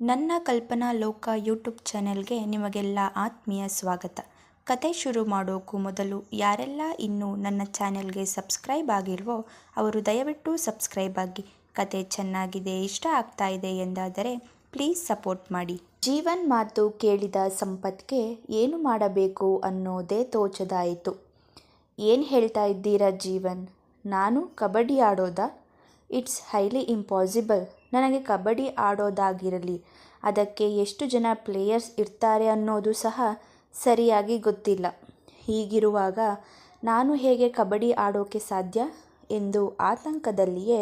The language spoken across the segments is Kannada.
ನನ್ನ ಕಲ್ಪನಾ ಲೋಕ ಯೂಟ್ಯೂಬ್ ಚಾನೆಲ್ಗೆ ನಿಮಗೆಲ್ಲ ಆತ್ಮೀಯ ಸ್ವಾಗತ. ಕತೆ ಶುರು ಮಾಡೋಕ್ಕೂ ಮೊದಲು ಯಾರೆಲ್ಲ ಇನ್ನೂ ನನ್ನ ಚಾನೆಲ್ಗೆ ಸಬ್ಸ್ಕ್ರೈಬ್ ಆಗಿಲ್ವೋ ಅವರು ದಯವಿಟ್ಟು ಸಬ್ಸ್ಕ್ರೈಬ್ ಆಗಿ. ಕತೆ ಚೆನ್ನಾಗಿದೆ, ಇಷ್ಟ ಆಗ್ತಾ ಇದೆ ಎಂದಾದರೆ ಪ್ಲೀಸ್ ಸಪೋರ್ಟ್ ಮಾಡಿ. ಜೀವನ್ ಮಾತು ಕೇಳಿದ ಸಂಪತ್ಗೆ ಏನು ಮಾಡಬೇಕು ಅನ್ನೋದೇ ತೋಚದಾಯಿತು. ಏನು ಹೇಳ್ತಾ ಇದ್ದೀರಾ ಜೀವನ್? ನಾನು ಕಬಡ್ಡಿ ಆಡೋದಾ? ಇಟ್ಸ್ ಹೈಲಿ ಇಂಪಾಸಿಬಲ್ ನನಗೆ ಕಬಡ್ಡಿ ಆಡೋದಾಗಿರಲಿ, ಅದಕ್ಕೆ ಎಷ್ಟು ಜನ ಪ್ಲೇಯರ್ಸ್ ಇರ್ತಾರೆ ಅನ್ನೋದು ಸಹ ಸರಿಯಾಗಿ ಗೊತ್ತಿಲ್ಲ. ಹೀಗಿರುವಾಗ ನಾನು ಹೇಗೆ ಕಬಡ್ಡಿ ಆಡೋಕೆ ಸಾಧ್ಯ ಎಂದು ಆತಂಕದಲ್ಲಿಯೇ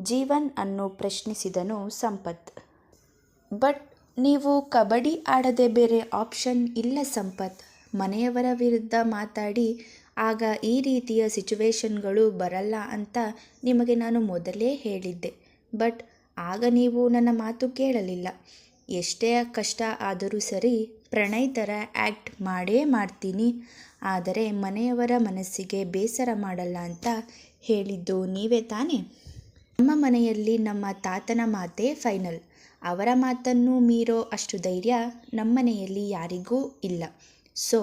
ಜೀವನ್ ಅನ್ನು ಪ್ರಶ್ನಿಸಿದನು ಸಂಪತ್. ಬಟ್ ನೀವು ಕಬಡ್ಡಿ ಆಡದೆ ಬೇರೆ ಆಪ್ಷನ್ ಇಲ್ಲ ಸಂಪತ್. ಮನೆಯವರ ವಿರುದ್ಧ ಮಾತಾಡಿ ಆಗ ಈ ರೀತಿಯ ಸಿಚುವೇಶನ್ಗಳು ಬರಲ್ಲ ಅಂತ ನಿಮಗೆ ನಾನು ಮೊದಲೇ ಹೇಳಿದ್ದೆ. ಬಟ್ ಆಗ ನೀವು ನನ್ನ ಮಾತು ಕೇಳಲಿಲ್ಲ. ಎಷ್ಟೇ ಕಷ್ಟ ಆದರೂ ಸರಿ ಪ್ರಣಯ್ ಥರ ಆ್ಯಕ್ಟ್ ಮಾಡೇ ಮಾಡ್ತೀನಿ. ಆದರೆ ಮನೆಯವರ ಮನಸ್ಸಿಗೆ ಬೇಸರ ಮಾಡಲ್ಲ ಅಂತ ಹೇಳಿದ್ದು ನೀವೇ ತಾನೇ? ನಮ್ಮ ಮನೆಯಲ್ಲಿ ನಮ್ಮ ತಾತನ ಮಾತೇ ಫೈನಲ್. ಅವರ ಮಾತನ್ನು ಮೀರೋ ಅಷ್ಟು ಧೈರ್ಯ ನಮ್ಮನೆಯಲ್ಲಿ ಯಾರಿಗೂ ಇಲ್ಲ. ಸೊ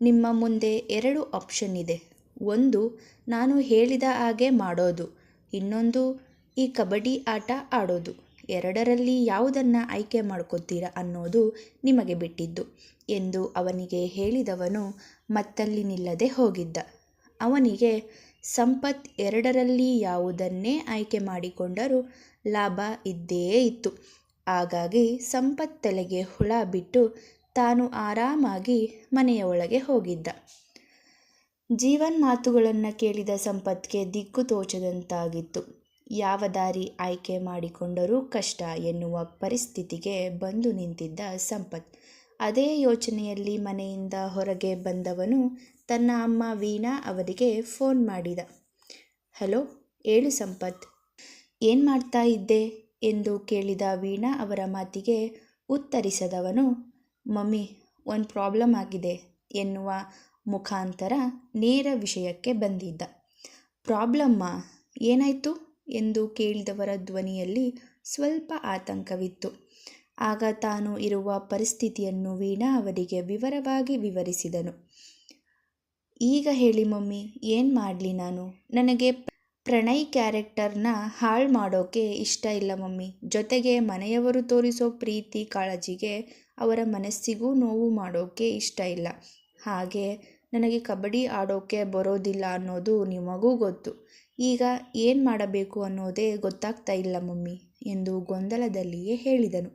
ನಿಮ್ಮ ಮುಂದೆ ಎರಡು ಆಪ್ಷನ್ ಇದೆ. ಒಂದು, ನಾನು ಹೇಳಿದ ಹಾಗೆ ಮಾಡೋದು. ಇನ್ನೊಂದು, ಈ ಕಬಡ್ಡಿ ಆಟ ಆಡೋದು. ಎರಡರಲ್ಲಿ ಯಾವುದನ್ನು ಆಯ್ಕೆ ಮಾಡ್ಕೋತೀರಾ ಅನ್ನೋದು ನಿಮಗೆ ಬಿಟ್ಟಿದ್ದು ಎಂದು ಅವನಿಗೆ ಹೇಳಿದವನು ಮತ್ತಲ್ಲಿ ನಿಲ್ಲದೆ ಹೋಗಿದ್ದ. ಅವನಿಗೆ ಸಂಪತ್ ಎರಡರಲ್ಲಿ ಯಾವುದನ್ನೇ ಆಯ್ಕೆ ಮಾಡಿಕೊಂಡರೂ ಲಾಭ ಇದ್ದೇ ಇತ್ತು. ಹಾಗಾಗಿ ಸಂಪತ್ ತಲೆಗೆ ಹುಳ ಬಿಟ್ಟು ತಾನು ಆರಾಮಾಗಿ ಮನೆಯ ಒಳಗೆ ಹೋಗಿದ್ದ. ಜೀವನ್ ಮಾತುಗಳನ್ನು ಕೇಳಿದ ಸಂಪತ್ಗೆ ದಿಕ್ಕು ತೋಚದಂತಾಗಿತ್ತು. ಯಾವ ದಾರಿ ಆಯ್ಕೆ ಮಾಡಿಕೊಂಡರೂ ಕಷ್ಟ ಎನ್ನುವ ಪರಿಸ್ಥಿತಿಗೆ ಬಂದು ನಿಂತಿದ್ದ ಸಂಪತ್. ಅದೇ ಯೋಚನೆಯಲ್ಲಿ ಮನೆಯಿಂದ ಹೊರಗೆ ಬಂದವನು ತನ್ನ ಅಮ್ಮ ವೀಣಾ ಅವರಿಗೆ ಫೋನ್ ಮಾಡಿದ. ಹಲೋ ಏಳು ಸಂಪತ್. ಏನು ಮಾಡ್ತಾ ಇದ್ದೆ? ಎಂದು ಕೇಳಿದ ವೀಣಾ ಅವರ ಮಾತಿಗೆ ಉತ್ತರಿಸದವನು ಮಮ್ಮಿ, ಒಂದು ಪ್ರಾಬ್ಲಮ್ ಆಗಿದೆ ಎನ್ನುವ ಮುಖಾಂತರ ನೇರ ವಿಷಯಕ್ಕೆ ಬಂದಿದ್ದ. ಪ್ರಾಬ್ಲಮ್ಮ ಏನಾಯಿತು? ಎಂದು ಕೇಳಿದವರ ಧ್ವನಿಯಲ್ಲಿ ಸ್ವಲ್ಪ ಆತಂಕವಿತ್ತು. ಆಗ ತಾನು ಇರುವ ಪರಿಸ್ಥಿತಿಯನ್ನು ವೀಣಾ ಅವರಿಗೆ ವಿವರವಾಗಿ ವಿವರಿಸಿದನು. ಈಗ ಹೇಳಿ ಮಮ್ಮಿ, ಏನು ಮಾಡಲಿ ನಾನು? ನನಗೆ ಪ್ರಣಯ್ ಕ್ಯಾರೆಕ್ಟರ್ನ ಹಾಳು ಮಾಡೋಕೆ ಇಷ್ಟ ಇಲ್ಲ ಮಮ್ಮಿ. ಜೊತೆಗೆ ಮನೆಯವರು ತೋರಿಸೋ ಪ್ರೀತಿ ಕಾಳಜಿಗೆ ಅವರ ಮನಸ್ಸಿಗೂ ನೋವು ಮಾಡೋಕೆ ಇಷ್ಟ ಇಲ್ಲ. ಹಾಗೆ ನನಗೆ ಕಬಡ್ಡಿ ಆಡೋಕೆ ಬರೋದಿಲ್ಲ ಅನ್ನೋದು ನಿಮಗೂ ಗೊತ್ತು. ಈಗ ಏನು ಮಾಡಬೇಕು ಅನ್ನೋದೇ ಗೊತ್ತಾಗ್ತಾ ಇಲ್ಲ ಮಮ್ಮಿ ಎಂದು ಗೊಂದಲದಲ್ಲಿಯೇ ಹೇಳಿದನು.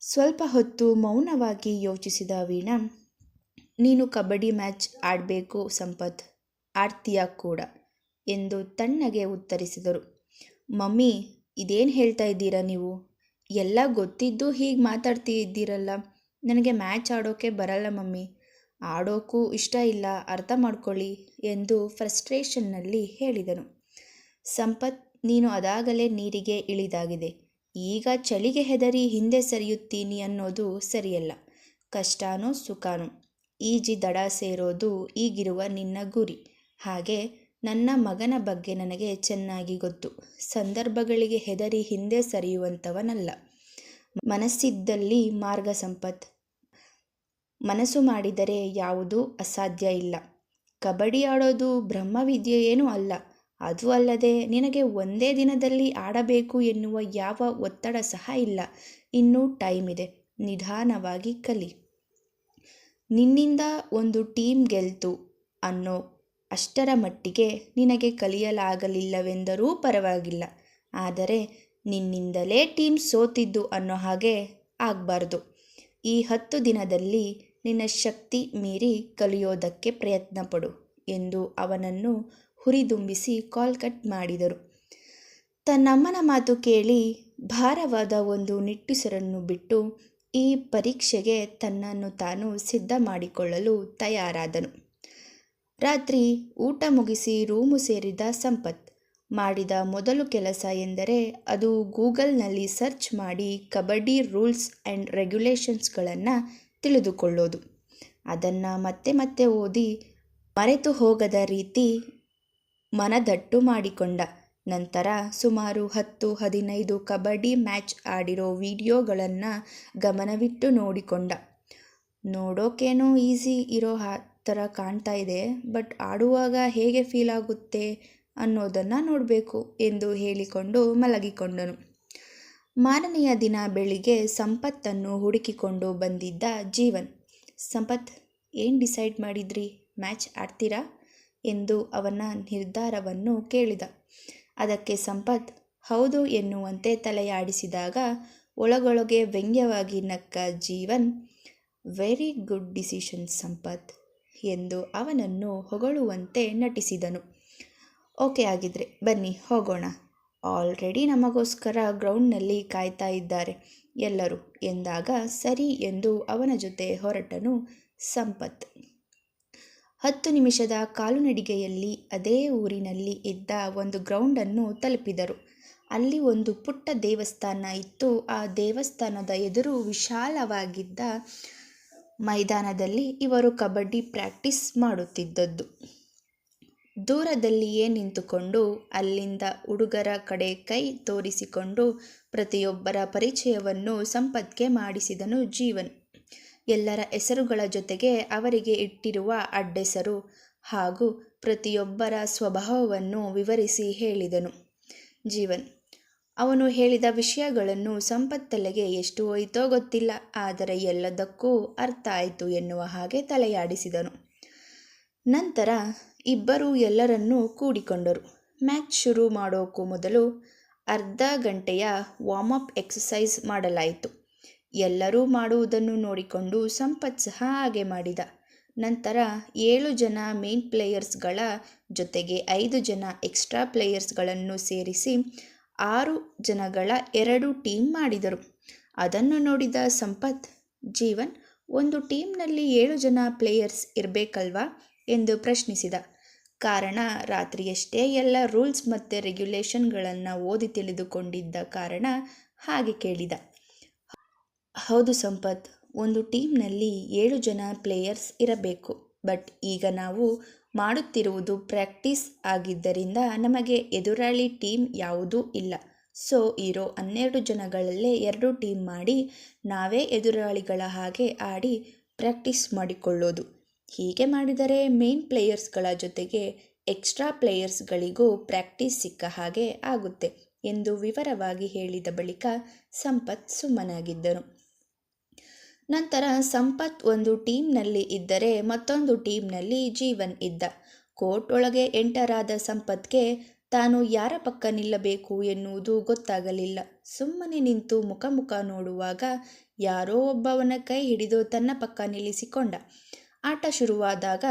ಸ್ವಲ್ಪ ಹೊತ್ತು ಮೌನವಾಗಿ ಯೋಚಿಸಿದ ವೀಣಾ, ನೀನು ಕಬಡ್ಡಿ ಮ್ಯಾಚ್ ಆಡಬೇಕು ಸಂಪತ್, ಆಡ್ತೀಯ ಕೂಡ. ಎಂದು ತಣ್ಣಗೆ ಉತ್ತರಿಸಿದರು. ಮಮ್ಮಿ, ಇದೇನು ಹೇಳ್ತಾ ಇದ್ದೀರಾ ನೀವು? ಎಲ್ಲ ಗೊತ್ತಿದ್ದು ಹೀಗೆ ಮಾತಾಡ್ತಿದ್ದೀರಲ್ಲ ನನಗೆ ಮ್ಯಾಚ್ ಆಡೋಕ್ಕೆ ಬರಲ್ಲ ಮಮ್ಮಿ. ಆಡೋಕ್ಕೂ ಇಷ್ಟ ಇಲ್ಲ, ಅರ್ಥ ಮಾಡ್ಕೊಳ್ಳಿ ಎಂದು ಫ್ರಸ್ಟ್ರೇಷನ್ನಲ್ಲಿ ಹೇಳಿದನು. ಸಂಪತ್, ನೀನು ಅದಾಗಲೇ ನೀರಿಗೆ ಇಳಿದಾಗಿದೆ. ಈಗ ಚಳಿಗೆ ಹೆದರಿ ಹಿಂದೆ ಸರಿಯುತ್ತೀನಿ ಅನ್ನೋದು ಸರಿಯಲ್ಲ. ಕಷ್ಟನೋ ಸುಖಾನೋ. ಈಜಿ ದಡ ಸೇರೋದು ಈಗಿರುವ ನಿನ್ನ ಗುರಿ. ಹಾಗೆ ನನ್ನ ಮಗನ ಬಗ್ಗೆ ನನಗೆ ಚೆನ್ನಾಗಿ ಗೊತ್ತು. ಸಂದರ್ಭಗಳಿಗೆ ಹೆದರಿ ಹಿಂದೆ ಸರಿಯುವಂಥವನಲ್ಲ. ಮನಸ್ಸಿದ್ದಲ್ಲಿ ಮಾರ್ಗ ಸಂಪತ್. ಮನಸ್ಸು ಮಾಡಿದರೆ ಯಾವುದೂ ಅಸಾಧ್ಯ ಇಲ್ಲ. ಕಬಡ್ಡಿ ಆಡೋದು ಬ್ರಹ್ಮವಿದ್ಯೆ ಏನೂ ಅಲ್ಲ. ಅದು ಅಲ್ಲದೆ ನಿನಗೆ ಒಂದೇ ದಿನದಲ್ಲಿ ಆಡಬೇಕು ಎನ್ನುವ ಯಾವ ಒತ್ತಡ ಸಹ ಇಲ್ಲ. ಇನ್ನೂ ಟೈಮ್ ಇದೆ. ನಿಧಾನವಾಗಿ ಕಲಿ. ನಿನ್ನಿಂದ ಒಂದು ಟೀಮ್ ಗೆಲ್ತು ಅನ್ನೋ ಅಷ್ಟರ ಮಟ್ಟಿಗೆ ನಿನಗೆ ಕಲಿಯಲಾಗಲಿಲ್ಲವೆಂದರೂ ಪರವಾಗಿಲ್ಲ. ಆದರೆ ನಿನ್ನಿಂದಲೇ ಟೀಮ್ ಸೋತಿದ್ದು ಅನ್ನೋ ಹಾಗೆ ಆಗಬಾರ್ದು. ಈ ಹತ್ತು ದಿನದಲ್ಲಿ ನಿನ್ನ ಶಕ್ತಿ ಮೀರಿ ಕಲಿಯೋದಕ್ಕೆ ಪ್ರಯತ್ನ ಪಡು ಎಂದು ಅವನನ್ನು ಹುರಿದುಂಬಿಸಿ ಕಾಲ್ ಕಟ್ ಮಾಡಿದರು. ತನ್ನಮ್ಮನ ಮಾತು ಕೇಳಿ ಭಾರವಾದ ಒಂದು ನಿಟ್ಟುಸಿರನ್ನು ಬಿಟ್ಟು ಈ ಪರೀಕ್ಷೆಗೆ ತನ್ನನ್ನು ತಾನು ಸಿದ್ಧ ಮಾಡಿಕೊಳ್ಳಲು ತಯಾರಾದನು. ರಾತ್ರಿ ಊಟ ಮುಗಿಸಿ ರೂಮು ಸೇರಿದ ಸಂಪತ್. ಮಾಡಿದ ಮೊದಲು ಕೆಲಸ ಎಂದರೆ ಅದು ಗೂಗಲ್ನಲ್ಲಿ ಸರ್ಚ್ ಮಾಡಿ ಕಬಡ್ಡಿ ರೂಲ್ಸ್ ಆ್ಯಂಡ್ ರೆಗ್ಯುಲೇಷನ್ಸ್ಗಳನ್ನು ತಿಳಿದುಕೊಳ್ಳೋದು. ಅದನ್ನು ಮತ್ತೆ ಮತ್ತೆ ಓದಿ ಮರೆತು ಹೋಗದ ರೀತಿ ಮನದಟ್ಟು ಮಾಡಿಕೊಂಡ. ನಂತರ ಸುಮಾರು ಹತ್ತು, ಹದಿನೈದು ಕಬಡ್ಡಿ ಮ್ಯಾಚ್ ಆಡಿರೋ ವಿಡಿಯೋಗಳನ್ನು ಗಮನವಿಟ್ಟು ನೋಡಿಕೊಂಡ. ನೋಡೋಕೇನೋ ಈಸಿ ಇರೋ ಹಾ ಥರ ಕಾಣ್ತಾ ಇದೆ, ಬಟ್ ಆಡುವಾಗ ಹೇಗೆ ಫೀಲ್ ಆಗುತ್ತೆ ಅನ್ನೋದನ್ನು ನೋಡಬೇಕು ಎಂದು ಹೇಳಿಕೊಂಡು ಮಲಗಿಕೊಂಡನು. ಮಾರನೆಯ ದಿನ ಬೆಳಿಗ್ಗೆ ಸಂಪತ್ತನ್ನು ಹುಡುಕಿಕೊಂಡು ಬಂದಿದ್ದ ಜೀವನ್, ಸಂಪತ್, ಏನು ಡಿಸೈಡ್ ಮಾಡಿದ್ರಿ? ಮ್ಯಾಚ್ ಆಡ್ತೀರಾ? ಎಂದು ಅವನ ನಿರ್ಧಾರವನ್ನು ಕೇಳಿದ. ಅದಕ್ಕೆ ಸಂಪತ್, ಹೌದು, ಎನ್ನುವಂತೆ ತಲೆಯಾಡಿಸಿದಾಗ ಒಳಗೊಳಗೆ ವ್ಯಂಗ್ಯವಾಗಿ ನಕ್ಕ Jeevan very good decision Sampath. ಎಂದು ಅವನನ್ನು ಹೊಗಳುವಂತೆ ನಟಿಸಿದನು. ಓಕೆ ಆಗಿದ್ರೆ ಬನ್ನಿ ಹೋಗೋಣ. ಆಲ್ರೆಡಿ ನಮಗೋಸ್ಕರ ಗ್ರೌಂಡ್ನಲ್ಲಿ ಕಾಯ್ತಾ ಇದ್ದಾರೆ ಎಲ್ಲರೂ ಎಂದಾಗ ಸರಿ ಎಂದು ಅವನ ಜೊತೆ ಹೊರಟನು ಸಂಪತ್. ಹತ್ತು ನಿಮಿಷದ ಕಾಲುನಡಿಗೆಯಲ್ಲಿ ಅದೇ ಊರಿನಲ್ಲಿ ಇದ್ದ ಒಂದು ಗ್ರೌಂಡನ್ನು ತಲುಪಿದರು. ಅಲ್ಲಿ ಒಂದು ಪುಟ್ಟ ದೇವಸ್ಥಾನ ಇತ್ತು. ಆ ದೇವಸ್ಥಾನದ ಎದುರು ವಿಶಾಲವಾಗಿದ್ದ ಮೈದಾನದಲ್ಲಿ ಇವರು ಕಬಡ್ಡಿ ಪ್ರಾಕ್ಟೀಸ್ ಮಾಡುತ್ತಿದ್ದದ್ದು. ದೂರದಲ್ಲಿಯೇ ನಿಂತುಕೊಂಡು ಅಲ್ಲಿಂದ ಹುಡುಗರ ಕಡೆ ಕೈ ತೋರಿಸಿಕೊಂಡು ಪ್ರತಿಯೊಬ್ಬರ ಪರಿಚಯವನ್ನು ಸಂಪತ್ಗೆ ಮಾಡಿಸಿದನು ಜೀವನ್. ಎಲ್ಲರ ಹೆಸರುಗಳ ಜೊತೆಗೆ ಅವರಿಗೆ ಇಟ್ಟಿರುವ ಅಡ್ಡೆಸರು ಹಾಗೂ ಪ್ರತಿಯೊಬ್ಬರ ಸ್ವಭಾವವನ್ನು ವಿವರಿಸಿ ಹೇಳಿದನು ಜೀವನ್. ಅವನು ಹೇಳಿದ ವಿಷಯಗಳನ್ನು ಸಂಪತ್ತಲೆಗೆ ಎಷ್ಟು ಹೋಯಿತೋ ಗೊತ್ತಿಲ್ಲ, ಆದರೆ ಎಲ್ಲದಕ್ಕೂ ಅರ್ಥ ಆಯಿತು ಎನ್ನುವ ಹಾಗೆ ತಲೆಯಾಡಿಸಿದನು. ನಂತರ ಇಬ್ಬರು ಎಲ್ಲರನ್ನೂ ಕೂಡಿಕೊಂಡರು. ಮ್ಯಾಚ್ ಶುರು ಮಾಡೋಕ್ಕೂ ಮೊದಲು ಅರ್ಧ ಗಂಟೆಯ ವಾರ್ಮಪ್ ಎಕ್ಸಸೈಸ್ ಮಾಡಲಾಯಿತು. ಎಲ್ಲರೂ ಮಾಡುವುದನ್ನು ನೋಡಿಕೊಂಡು ಸಂಪತ್ ಸಹ ಹಾಗೆ ಮಾಡಿದ. ನಂತರ ಏಳು ಜನ ಮೇನ್ ಪ್ಲೇಯರ್ಸ್ಗಳ ಜೊತೆಗೆ ಐದು ಜನ ಎಕ್ಸ್ಟ್ರಾ ಪ್ಲೇಯರ್ಸ್ಗಳನ್ನು ಸೇರಿಸಿ ಆರು ಜನಗಳ ಎರಡು ಟೀಮ್ ಮಾಡಿದರು. ಅದನ್ನು ನೋಡಿದ ಸಂಪತ್, ಜೀವನ್, ಒಂದು ಟೀಮ್ನಲ್ಲಿ ಏಳು ಜನ ಪ್ಲೇಯರ್ಸ್ ಇರಬೇಕಲ್ವಾ? ಎಂದು ಪ್ರಶ್ನಿಸಿದ. ಕಾರಣ, ರಾತ್ರಿಯಷ್ಟೇ ಎಲ್ಲ ರೂಲ್ಸ್ ಮತ್ತು ರೆಗ್ಯುಲೇಷನ್ಗಳನ್ನು ಓದಿ ತಿಳಿದುಕೊಂಡಿದ್ದ ಕಾರಣ ಹಾಗೆ ಕೇಳಿದ. ಹೌದು ಸಂಪತ್, ಒಂದು ಟೀಮ್ನಲ್ಲಿ ಏಳು ಜನ ಪ್ಲೇಯರ್ಸ್ ಇರಬೇಕು. ಬಟ್ ಈಗ ನಾವು ಮಾಡುತ್ತಿರುವುದು ಪ್ರಾಕ್ಟೀಸ್ ಆಗಿದ್ದರಿಂದ ನಮಗೆ ಎದುರಾಳಿ ಟೀಮ್ ಯಾವುದೂ ಇಲ್ಲ. ಸೊ ಇರೋ ಹನ್ನೆರಡು ಜನಗಳಲ್ಲೇ ಎರಡು ಟೀಮ್ ಮಾಡಿ ನಾವೇ ಎದುರಾಳಿಗಳ ಹಾಗೆ ಆಡಿ ಪ್ರಾಕ್ಟೀಸ್ ಮಾಡಿಕೊಳ್ಳೋದು. ಹೀಗೆ ಮಾಡಿದರೆ ಮೇನ್ ಪ್ಲೇಯರ್ಸ್ಗಳ ಜೊತೆಗೆ ಎಕ್ಸ್ಟ್ರಾ ಪ್ಲೇಯರ್ಸ್ಗಳಿಗೂ ಪ್ರಾಕ್ಟೀಸ್ ಸಿಕ್ಕ ಹಾಗೆ ಆಗುತ್ತೆ ಎಂದು ವಿವರವಾಗಿ ಹೇಳಿದ ಬಳಿಕ ಸಂಪತ್ ಸುಮ್ಮನಾಗಿದ್ದನು ನಂತರ ಸಂಪತ್ ಒಂದು ಟೀಮ್ನಲ್ಲಿ ಇದ್ದರೆ ಮತ್ತೊಂದು ಟೀಮ್ನಲ್ಲಿ ಜೀವನ್ ಇದ್ದ. ಕೋರ್ಟ್ ಒಳಗೆ ಎಂಟರಾದ ಸಂಪತ್ಗೆ ತಾನು ಯಾರ ಪಕ್ಕ ನಿಲ್ಲಬೇಕು ಎನ್ನುವುದು ಗೊತ್ತಾಗಲಿಲ್ಲ. ಸುಮ್ಮನೆ ನಿಂತು ಮುಖ ಮುಖ ನೋಡುವಾಗ ಯಾರೋ ಒಬ್ಬವನ ಕೈ ಹಿಡಿದು ತನ್ನ ಪಕ್ಕ ನಿಲ್ಲಿಸಿಕೊಂಡ. ಆಟ ಶುರುವಾದಾಗ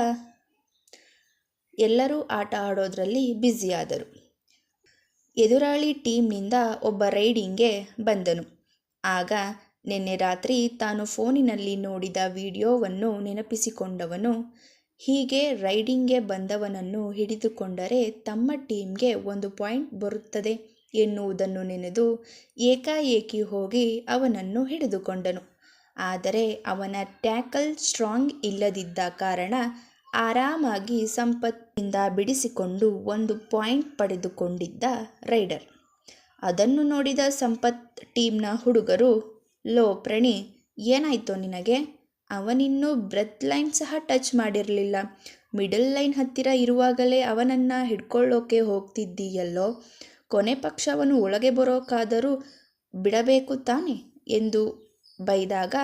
ಎಲ್ಲರೂ ಆಟ ಆಡೋದ್ರಲ್ಲಿ ಬ್ಯುಸಿಯಾದರು. ಎದುರಾಳಿ ಟೀಮ್ನಿಂದ ಒಬ್ಬ ರೈಡಿಂಗ್ಗೆ ಬಂದನು. ಆಗ ನಿನ್ನೆ ರಾತ್ರಿ ತಾನು ಫೋನಿನಲ್ಲಿ ನೋಡಿದ ವಿಡಿಯೋವನ್ನು ನೆನಪಿಸಿಕೊಂಡವನು. ಹೀಗೆ ರೈಡಿಂಗ್ಗೆ ಬಂದವನನ್ನು ಹಿಡಿದುಕೊಂಡರೆ ತಮ್ಮ ಟೀಮ್ಗೆ ಒಂದು ಪಾಯಿಂಟ್ ಬರುತ್ತದೆ ಎನ್ನುವುದನ್ನು ನೆನೆದು ಏಕಾಏಕಿ ಹೋಗಿ ಅವನನ್ನು ಹಿಡಿದುಕೊಂಡನು. ಆದರೆ ಅವನ ಟ್ಯಾಕಲ್ ಸ್ಟ್ರಾಂಗ್ ಇಲ್ಲದಿದ್ದ ಕಾರಣ ಆರಾಮಾಗಿ ಸಂಪತ್ತಿನಿಂದ ಬಿಡಿಸಿಕೊಂಡು ಒಂದು ಪಾಯಿಂಟ್ ಪಡೆದುಕೊಂಡಿದ್ದ ರೈಡರ್. ಅದನ್ನು ನೋಡಿದ ಸಂಪತ್ ಟೀಮ್ನ ಹುಡುಗರು ಲೋ, ಪ್ರಣಿ, ಏನಾಯ್ತೋ ನಿನಗೆ? ಅವನಿನ್ನೂ ಬ್ರೆತ್ ಲೈನ್ ಸಹ ಟಚ್ ಮಾಡಿರಲಿಲ್ಲ. ಮಿಡಲ್ ಲೈನ್ ಹತ್ತಿರ ಇರುವಾಗಲೇ ಅವನನ್ನು ಹಿಡ್ಕೊಳ್ಳೋಕೆ ಹೋಗ್ತಿದ್ದೀಯಲ್ಲೋ? ಕೊನೆ ಪಕ್ಷ ಅವನು ಒಳಗೆ ಬರೋಕ್ಕಾದರೂ ಬಿಡಬೇಕು ತಾನೆ? ಎಂದು ಬೈದಾಗ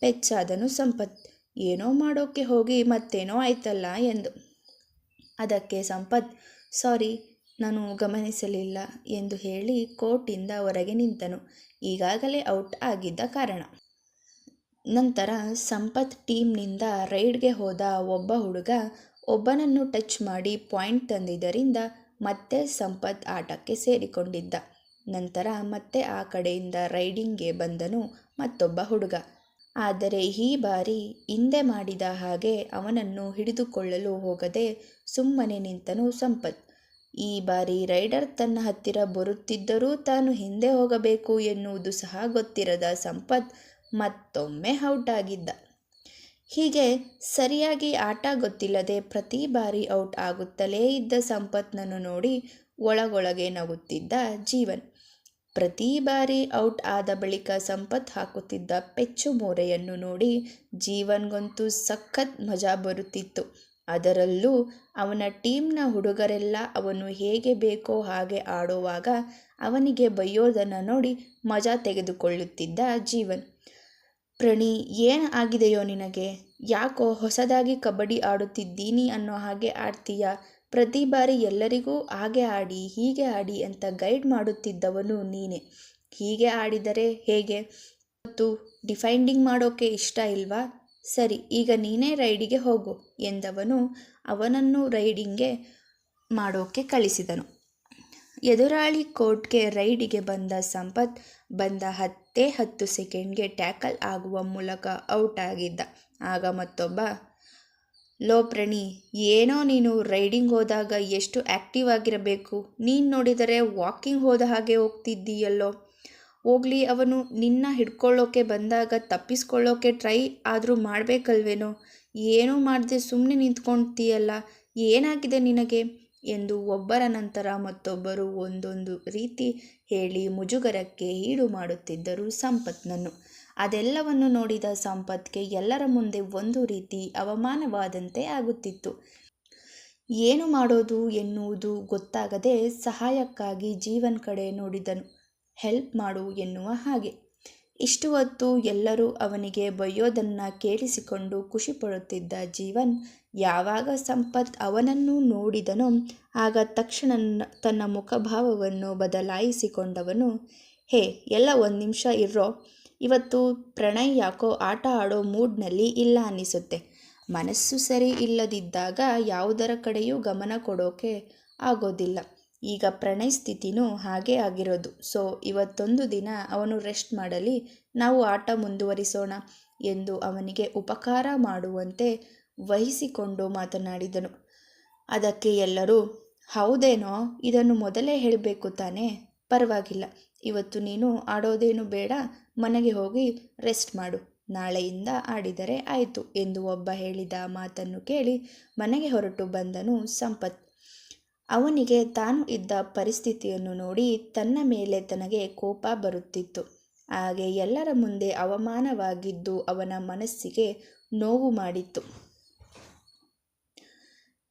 ಪೆಚ್ಚಾದನು ಸಂಪತ್. ಏನೋ ಮಾಡೋಕ್ಕೆ ಹೋಗಿ ಮತ್ತೇನೋ ಆಯ್ತಲ್ಲ ಎಂದು. ಅದಕ್ಕೆ ಸಂಪತ್, ಸಾರಿ ನಾನು ಗಮನಿಸಲಿಲ್ಲ ಎಂದು ಹೇಳಿ ಕೋರ್ಟಿಂದ ಹೊರಗೆ ನಿಂತನು. ಈಗಾಗಲೇ ಔಟ್ ಆಗಿದ್ದ ಕಾರಣ. ನಂತರ ಸಂಪತ್ ಟೀಮ್ನಿಂದ ರೈಡ್ಗೆ ಹೋದ ಒಬ್ಬ ಹುಡುಗ ಒಬ್ಬನನ್ನು ಟಚ್ ಮಾಡಿ ಪಾಯಿಂಟ್ ತಂದಿದ್ದರಿಂದ ಮತ್ತೆ ಸಂಪತ್ ಆಟಕ್ಕೆ ಸೇರಿಕೊಂಡಿದ್ದ. ನಂತರ ಮತ್ತೆ ಆ ಕಡೆಯಿಂದ ರೈಡಿಂಗ್ಗೆ ಬಂದನು ಮತ್ತೊಬ್ಬ ಹುಡುಗ. ಆದರೆ ಈ ಬಾರಿ ಹಿಂದೆ ಮಾಡಿದ ಹಾಗೆ ಅವನನ್ನು ಹಿಡಿದುಕೊಳ್ಳಲು ಹೋಗದೆ ಸುಮ್ಮನೆ ನಿಂತನು ಸಂಪತ್. ಈ ಬಾರಿ ರೈಡರ್ ತನ್ನ ಹತ್ತಿರ ಬರುತ್ತಿದ್ದರೂ ತಾನು ಹಿಂದೆ ಹೋಗಬೇಕು ಎನ್ನುವುದು ಸಹ ಗೊತ್ತಿರದ ಸಂಪತ್ ಮತ್ತೊಮ್ಮೆ ಔಟ್ ಆಗಿದ್ದ ಹೀಗೆ ಸರಿಯಾಗಿ ಆಟ ಗೊತ್ತಿಲ್ಲದೆ ಪ್ರತಿ ಬಾರಿ ಔಟ್ ಆಗುತ್ತಲೇ ಇದ್ದ ಸಂಪತ್ನನ್ನು ನೋಡಿ ಒಳಗೊಳಗೆ ನಗುತ್ತಿದ್ದ ಜೀವನ್. ಪ್ರತಿ ಬಾರಿ ಔಟ್ ಆದ ಬಳಿಕ ಸಂಪತ್ ಹಾಕುತ್ತಿದ್ದ ಪೆಚ್ಚು ಮೋರೆಯನ್ನು ನೋಡಿ ಜೀವನ್ಗಂತೂ ಸಖತ್ ಮಜಾ ಬರುತ್ತಿತ್ತು. ಅದರಲ್ಲೂ ಅವನ ಟೀಮ್ನ ಹುಡುಗರೆಲ್ಲ ಅವನು ಹೇಗೆ ಬೇಕೋ ಹಾಗೆ ಆಡುವಾಗ ಅವನಿಗೆ ಬೈಯೋದನ್ನು ನೋಡಿ ಮಜಾ ತೆಗೆದುಕೊಳ್ಳುತ್ತಿದ್ದ ಜೀವನ್. ಪ್ರಣಿ, ಏನು ಆಗಿದೆಯೋ ನಿನಗೆ? ಯಾಕೋ ಹೊಸದಾಗಿ ಕಬಡ್ಡಿ ಆಡುತ್ತಿದ್ದೀನಿ ಅನ್ನೋ ಹಾಗೆ ಆಡ್ತೀಯ? ಪ್ರತಿ ಬಾರಿ ಎಲ್ಲರಿಗೂ ಹಾಗೆ ಆಡಿ, ಹೀಗೆ ಆಡಿ ಅಂತ ಗೈಡ್ ಮಾಡುತ್ತಿದ್ದವನು ನೀನೆ. ಹೀಗೆ ಆಡಿದರೆ ಹೇಗೆ? ಮತ್ತು ಡಿಫೈಂಡಿಂಗ್ ಮಾಡೋಕೆ ಇಷ್ಟ ಇಲ್ವಾ? ಸರಿ, ಈಗ ನೀನೇ ರೈಡಿಗೆ ಹೋಗು ಎಂದವನು ಅವನನ್ನು ರೈಡಿಂಗ್ಗೆ ಮಾಡೋಕೆ ಕಳಿಸಿದನು. ಎದುರಾಳಿ ಕೋರ್ಟ್ಗೆ ರೈಡಿಗೆ ಬಂದ ಸಂಪತ್ ಬಂದ ಹತ್ತೇ ಹತ್ತು ಸೆಕೆಂಡ್ಗೆ ಟ್ಯಾಕಲ್ ಆಗುವ ಮೂಲಕ ಔಟ್ ಆಗಿದ್ದ. ಆಗ ಮತ್ತೊಬ್ಬ, ಲೋ ಪ್ರಣಿ, ಏನೋ ನೀನು ರೈಡಿಂಗ್ ಹೋದಾಗ ಎಷ್ಟು ಆ್ಯಕ್ಟಿವ್ ಆಗಿರಬೇಕು? ನೀನು ನೋಡಿದರೆ ವಾಕಿಂಗ್ ಹೋದ ಹಾಗೆ ಹೋಗ್ತಿದ್ದೀಯಲ್ಲೋ? ಹೋಗ್ಲಿ, ಅವನು ನಿನ್ನ ಹಿಡ್ಕೊಳ್ಳೋಕೆ ಬಂದಾಗ ತಪ್ಪಿಸ್ಕೊಳ್ಳೋಕೆ ಟ್ರೈ ಆದರೂ ಮಾಡಬೇಕಲ್ವೇನೋ? ಏನೂ ಮಾಡದೆ ಸುಮ್ಮನೆ ನಿಂತ್ಕೊಳ್ತೀಯಲ್ಲ ಏನಾಗಿದೆ ನಿನಗೆ? ಎಂದು ಒಬ್ಬರ ನಂತರ ಮತ್ತೊಬ್ಬರು ಒಂದೊಂದು ರೀತಿ ಹೇಳಿ ಮುಜುಗರಕ್ಕೆ ಈಡು ಮಾಡುತ್ತಿದ್ದರು ಸಂಪತ್ನನ್ನು. ಅದೆಲ್ಲವನ್ನು ನೋಡಿದ ಸಂಪತ್ಗೆ ಎಲ್ಲರ ಮುಂದೆ ಒಂದು ರೀತಿ ಅವಮಾನವಾದಂತೆ ಆಗುತ್ತಿತ್ತು. ಏನು ಮಾಡೋದು ಎನ್ನುವುದು ಗೊತ್ತಾಗದೆ ಸಹಾಯಕ್ಕಾಗಿ ಜೀವನ್ ಕಡೆ ನೋಡಿದನು. ಹೆಲ್ಪ್ ಮಾಡು ಎನ್ನುವ ಹಾಗೆ. ಇಷ್ಟು ಹೊತ್ತು ಎಲ್ಲರೂ ಅವನಿಗೆ ಬೈಯೋದನ್ನು ಕೇಳಿಸಿಕೊಂಡು ಖುಷಿಪಡುತ್ತಿದ್ದ ಜೀವನ್ ಯಾವಾಗ ಸಂಪತ್ ಅವನನ್ನು ನೋಡಿದನೋ ಆಗ ತಕ್ಷಣ ತನ್ನ ಮುಖಭಾವವನ್ನು ಬದಲಾಯಿಸಿಕೊಂಡವನು, ಹೇ, ಎಲ್ಲ ಒಂದು ನಿಮಿಷ ಇರೋ ಇವತ್ತು ಪ್ರಣಯ್ ಯಾಕೋ ಆಟ ಆಡೋ ಮೂಡ್ನಲ್ಲಿ ಇಲ್ಲ ಅನ್ನಿಸುತ್ತೆ ಮನಸ್ಸು ಸರಿ ಇಲ್ಲದಿದ್ದಾಗ ಯಾವುದರ ಕಡೆಯೂ ಗಮನ ಕೊಡೋಕೆ ಆಗೋದಿಲ್ಲ. ಈಗ ಪ್ರಣಯ್ ಸ್ಥಿತಿನೂ ಹಾಗೇ ಆಗಿರೋದು. ಸೊ, ಇವತ್ತೊಂದು ದಿನ ಅವನು ರೆಸ್ಟ್ ಮಾಡಲಿ, ನಾವು ಆಟ ಮುಂದುವರಿಸೋಣ ಎಂದು ಅವನಿಗೆ ಉಪಕಾರ ಮಾಡುವಂತೆ ವಹಿಸಿಕೊಂಡು ಮಾತನಾಡಿದನು. ಅದಕ್ಕೆ ಎಲ್ಲರೂ, ಹೌದೇನೋ, ಇದನ್ನು ಮೊದಲೇ ಹೇಳಬೇಕು ತಾನೇ? ಪರವಾಗಿಲ್ಲ. ಇವತ್ತು ನೀನು ಆಡೋದೇನು ಬೇಡ, ಮನೆಗೆ ಹೋಗಿ ರೆಸ್ಟ್ ಮಾಡು. ನಾಳೆಯಿಂದ ಆಡಿದರೆ ಆಯಿತು ಎಂದು ಒಬ್ಬ ಹೇಳಿದ ಮಾತನ್ನು ಕೇಳಿ ಮನೆಗೆ ಹೊರಟು ಬಂದನು ಸಂಪತ್. ಅವನಿಗೆ ತಾನು ಇದ್ದ ಪರಿಸ್ಥಿತಿಯನ್ನು ನೋಡಿ ತನ್ನ ಮೇಲೆ ತನಗೆ ಕೋಪ ಬರುತ್ತಿತ್ತು. ಹಾಗೆ ಎಲ್ಲರ ಮುಂದೆ ಅವಮಾನವಾಗಿದ್ದು ಅವನ ಮನಸ್ಸಿಗೆ ನೋವು ಮಾಡಿತ್ತು.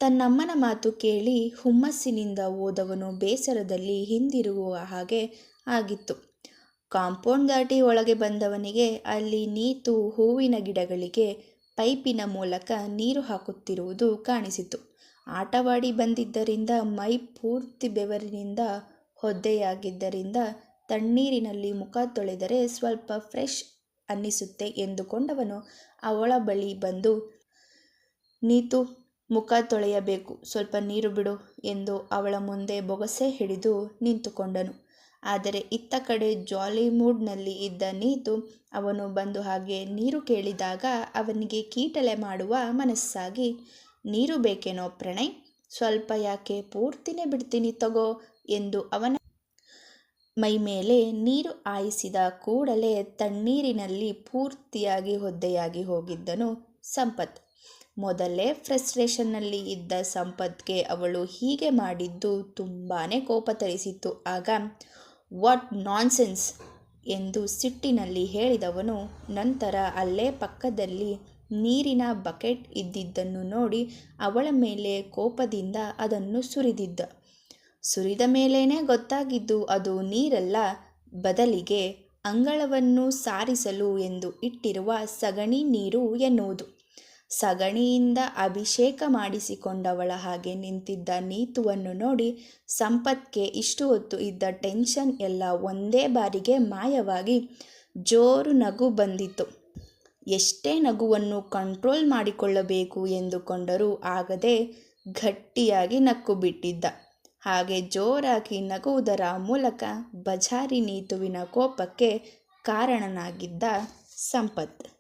ತನ್ನಮ್ಮನ ಮಾತು ಕೇಳಿ ಹುಮ್ಮಸ್ಸಿನಿಂದ ಓದವನು ಬೇಸರದಲ್ಲಿ ಹಿಂದಿರುಗುವ ಹಾಗೆ ಆಗಿತ್ತು. ಕಾಂಪೌಂಡ್ ದಾಟಿ ಒಳಗೆ ಬಂದವನಿಗೆ ಅಲ್ಲಿ ನೀತು ಹೂವಿನ ಗಿಡಗಳಿಗೆ ಪೈಪಿನ ಮೂಲಕ ನೀರು ಹಾಕುತ್ತಿರುವುದು ಕಾಣಿಸಿತು. ಆಟವಾಡಿ ಬಂದಿದ್ದರಿಂದ ಮೈ ಪೂರ್ತಿ ಬೆವರಿನಿಂದ ಹೊದ್ದೆಯಾಗಿದ್ದರಿಂದ ತಣ್ಣೀರಿನಲ್ಲಿ ಮುಖ ತೊಳೆದರೆ ಸ್ವಲ್ಪ ಫ್ರೆಶ್ ಅನ್ನಿಸುತ್ತೆ ಎಂದುಕೊಂಡವನು ಅವಳ ಬಳಿ ಬಂದು, ನೀತು, ಮುಖ ತೊಳೆಯಬೇಕು, ಸ್ವಲ್ಪ ನೀರು ಬಿಡು ಎಂದು ಅವಳ ಮುಂದೆ ಬೊಗಸೆ ಹಿಡಿದು ನಿಂತುಕೊಂಡನು. ಆದರೆ ಇತ್ತ ಕಡೆ ಜಾಲಿ ಮೂಡ್ನಲ್ಲಿ ಇದ್ದ ನೀತು ಅವನು ಬಂದು ಹಾಗೆ ನೀರು ಕೇಳಿದಾಗ ಅವನಿಗೆ ಕೀಟಲೆ ಮಾಡುವ ಮನಸ್ಸಾಗಿ ನೀರು ಬೇಕೇನೋ ಪ್ರಣಯ್? ಸ್ವಲ್ಪ ಯಾಕೆ ಪೂರ್ತಿನೇ ಬಿಡ್ತೀನಿ ತಗೋ ಎಂದು ಅವನ ಮೈ ಮೇಲೆ ನೀರು ಆಯಿಸಿದ ಕೂಡಲೇ ತಣ್ಣೀರಿನಲ್ಲಿ ಪೂರ್ತಿಯಾಗಿ ಹೊದ್ದೆಯಾಗಿ ಹೋಗಿದ್ದನು ಸಂಪತ್. ಮೊದಲೇ ಫ್ರಸ್ಟ್ರೇಷನ್ನಲ್ಲಿ ಇದ್ದ ಸಂಪತ್ಗೆ ಅವಳು ಹೀಗೆ ಮಾಡಿದ್ದು ತುಂಬಾ ಕೋಪ ತರಿಸಿತ್ತು. ಆಗ, ವಾಟ್ ನಾನ್ಸೆನ್ಸ್? ಎಂದು ಸಿಟ್ಟಿನಲ್ಲಿ ಹೇಳಿದವನು, ನಂತರ ಅಲ್ಲೇ ಪಕ್ಕದಲ್ಲಿ ನೀರಿನ ಬಕೆಟ್ ಇದ್ದಿದ್ದನ್ನು ನೋಡಿ ಅವಳ ಮೇಲೆ ಕೋಪದಿಂದ ಅದನ್ನು ಸುರಿದಿದ್ದ. ಸುರಿದ ಮೇಲೇನೆ ಗೊತ್ತಾಗಿದ್ದು ಅದು ನೀರಲ್ಲ, ಬದಲಿಗೆ ಅಂಗಳವನ್ನು ಸಾರಿಸಲು ಎಂದು ಇಟ್ಟಿರುವ ಸಗಣಿ ನೀರು ಎನ್ನುವುದು. ಸಗಣಿಯಿಂದ ಅಭಿಷೇಕ ಮಾಡಿಸಿಕೊಂಡವಳ ಹಾಗೆ ನಿಂತಿದ್ದ ನೀತುವನ್ನು ನೋಡಿ ಸಂಪತ್ಗೆ ಇಷ್ಟು ಹೊತ್ತು ಇದ್ದ ಟೆನ್ಷನ್ ಎಲ್ಲ ಒಂದೇ ಬಾರಿಗೆ ಮಾಯವಾಗಿ ಜೋರು ನಗು ಬಂದಿತು ಎಷ್ಟೇ ನಗುವನ್ನು ಕಂಟ್ರೋಲ್ ಮಾಡಿಕೊಳ್ಳಬೇಕು ಎಂದುಕೊಂಡರೂ ಆಗದೆ ಗಟ್ಟಿಯಾಗಿ ನಕ್ಕು ಬಿಟ್ಟಿದ್ದ ಹಾಗೆ ಜೋರಾಗಿ ನಗುವುದರ ಮೂಲಕ ಬಜಾರಿ ನೀತುವಿನ ಕೋಪಕ್ಕೆ ಕಾರಣನಾಗಿದ್ದ ಸಂಪತ್.